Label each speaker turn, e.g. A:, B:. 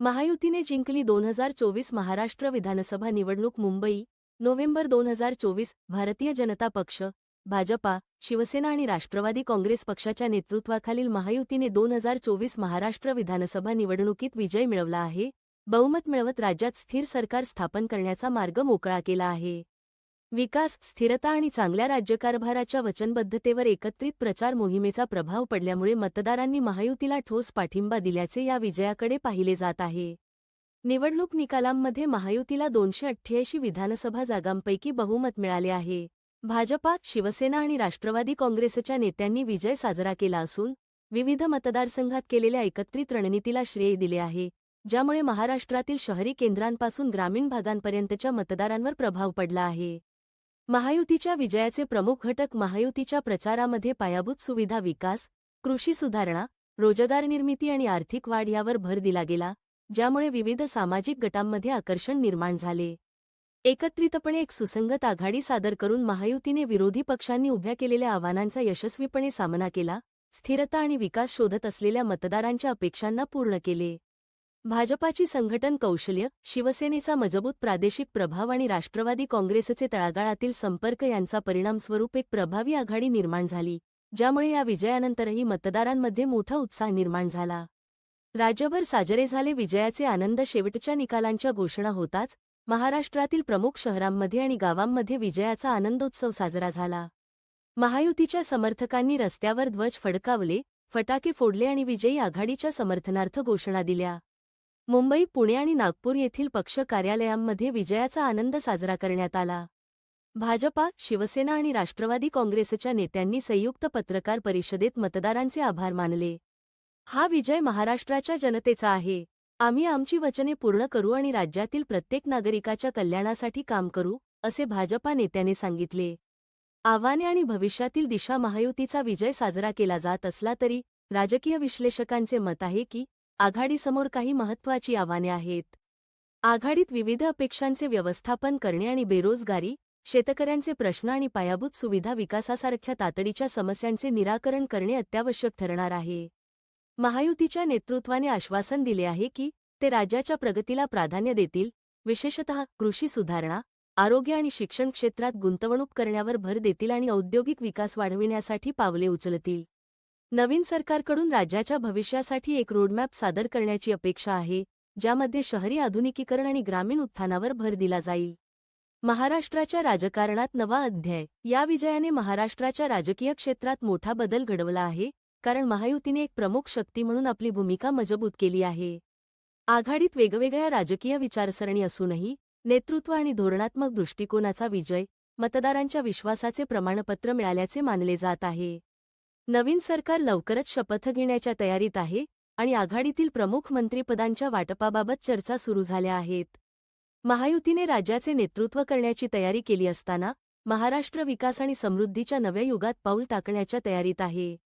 A: महायुतीने जिंकली दोन हजार चोवीस महाराष्ट्र विधानसभा निवडणूक मुंबई नोव्हेंबर दोन हजार चोवीस भारतीय जनता पक्ष भाजपा शिवसेना आणि राष्ट्रवादी काँग्रेस पक्षाच्या नेतृत्वाखालील महायुतीने दोन हजार चोवीस महाराष्ट्र विधानसभा निवडणुकीत विजय मिळवला आहे बहुमत मिळवत राज्यात स्थिर सरकार स्थापन करण्याचा मार्ग मोकळा केला आहे. विकास स्थिरता आणि चांगल्या राज्यकारभाराच्या वचनबद्धतेवर एकत्रित प्रचार मोहिमेचा प्रभाव पडल्यामुळे मतदारांनी महायुतीला ठोस पाठिंबा दिल्याचे या विजयाकडे पाहिले जात आहे. निवडणूक निकालांमध्ये महायुतीला दोनशे अठ्ठ्याऐंशी विधानसभा जागांपैकी बहुमत मिळाले आहे. भाजपा शिवसेना आणि राष्ट्रवादी काँग्रेसच्या नेत्यांनी विजय साजरा केला असून विविध मतदारसंघात केलेल्या एकत्रित रणनीतीला श्रेय दिले आहे ज्यामुळे महाराष्ट्रातील शहरी केंद्रांपासून ग्रामीण भागांपर्यंतच्या मतदारांवर प्रभाव पडला आहे. महायुतीच्या विजयाचे प्रमुख घटक महायुतीच्या प्रचारामध्ये पायाभूत सुविधा विकास कृषी सुधारणा रोजगार निर्मिती आणि आर्थिक वाढ यावर भर दिला गेला ज्यामुळे विविध सामाजिक गटांमध्ये आकर्षण निर्माण झाले. एकत्रितपणे एक सुसंगत आघाडी सादर करून महायुतीने विरोधी पक्षांनी उभ्या केलेल्या आव्हानांचा यशस्वीपणे सामना केला स्थिरता आणि विकास शोधत असलेल्या मतदारांच्या अपेक्षांना पूर्ण केले. भाजपाची संघटन कौशल्य शिवसेनेचा मजबूत प्रादेशिक प्रभाव आणि राष्ट्रवादी काँग्रेसचे तळागाळातील संपर्क यांचा परिणामस्वरूप एक प्रभावी आघाडी निर्माण झाली ज्यामुळे या विजयानंतरही मतदारांमध्ये मोठा उत्साह निर्माण झाला. राज्यभर साजरे झाले विजयाचे आनंद शेवटच्या निकालांच्या घोषणा होताच महाराष्ट्रातील प्रमुख शहरांमध्ये आणि गावांमध्ये विजयाचा आनंदोत्सव साजरा झाला. महायुतीच्या समर्थकांनी रस्त्यावर ध्वज फडकावले फटाके फोडले आणि विजयी आघाडीच्या समर्थनार्थ घोषणा दिल्या. मुंबई पुणे आणि नागपूर येथील पक्ष कार्यालयांमध्ये विजयाचा आनंद साजरा करण्यात आला. भाजपा शिवसेना आणि राष्ट्रवादी काँग्रेसच्या नेत्यांनी संयुक्त पत्रकार परिषदेत मतदारांचे आभार मानले. हा विजय महाराष्ट्राच्या जनतेचा आहे. आम्ही आमची वचने पूर्ण करू आणि राज्यातील प्रत्येक नागरिकाच्या कल्याणासाठी काम करू असे भाजपा नेत्याने सांगितले. आव्हाने आणि भविष्यातील दिशा महायुतीचा विजय साजरा केला जात असला तरी राजकीय विश्लेषकांचे मत आहे की आघाडीसमोर काही महत्त्वाची आव्हाने आहेत. आघाडीत विविध अपेक्षांचे व्यवस्थापन करणे आणि बेरोजगारी शेतकऱ्यांचे प्रश्न आणि पायाभूत सुविधा विकासासारख्या तातडीच्या समस्यांचे निराकरण करणे अत्यावश्यक ठरणार आहे. महायुतीच्या नेतृत्वाने आश्वासन दिले आहे की ते राज्याच्या प्रगतीला प्राधान्य देतील विशेषतः कृषी सुधारणा आरोग्य आणि शिक्षण क्षेत्रात गुंतवणूक करण्यावर भर देतील आणि औद्योगिक विकास वाढविण्यासाठी पावले उचलतील. नवीन सरकारकडून राज्याच्या भविष्यासाठी एक रोडमॅप सादर करण्याची अपेक्षा आहे ज्यामध्ये शहरी आधुनिकीकरण आणि ग्रामीण उत्थानावर भर दिला जाईल. महाराष्ट्राच्या राजकारणात नवा अध्याय. या विजयाने महाराष्ट्राच्या राजकीय क्षेत्रात मोठा बदल घडवला आहे कारण महायुतीने एक प्रमुख शक्ती म्हणून आपली भूमिका मजबूत केली आहे. आघाडीत वेगवेगळ्या राजकीय विचारसरणी असूनही नेतृत्व आणि धोरणात्मक दृष्टिकोनाचा विजय मतदारांच्या विश्वासाचे प्रमाणपत्र मिळाल्याचे मानले जात आहे. नवीन सरकार लवकरच शपथ घेण्याच्या तयारीत आहे आणि आघाडीतील प्रमुख मंत्रिपदांच्या वाटपाबाबत चर्चा सुरू झाल्या आहेत. महायुतीने राज्याचे नेतृत्व करण्याची तयारी केली असताना महाराष्ट्र विकास आणि समृद्धीच्या नव्या युगात पाऊल टाकण्याच्या तयारीत आहे.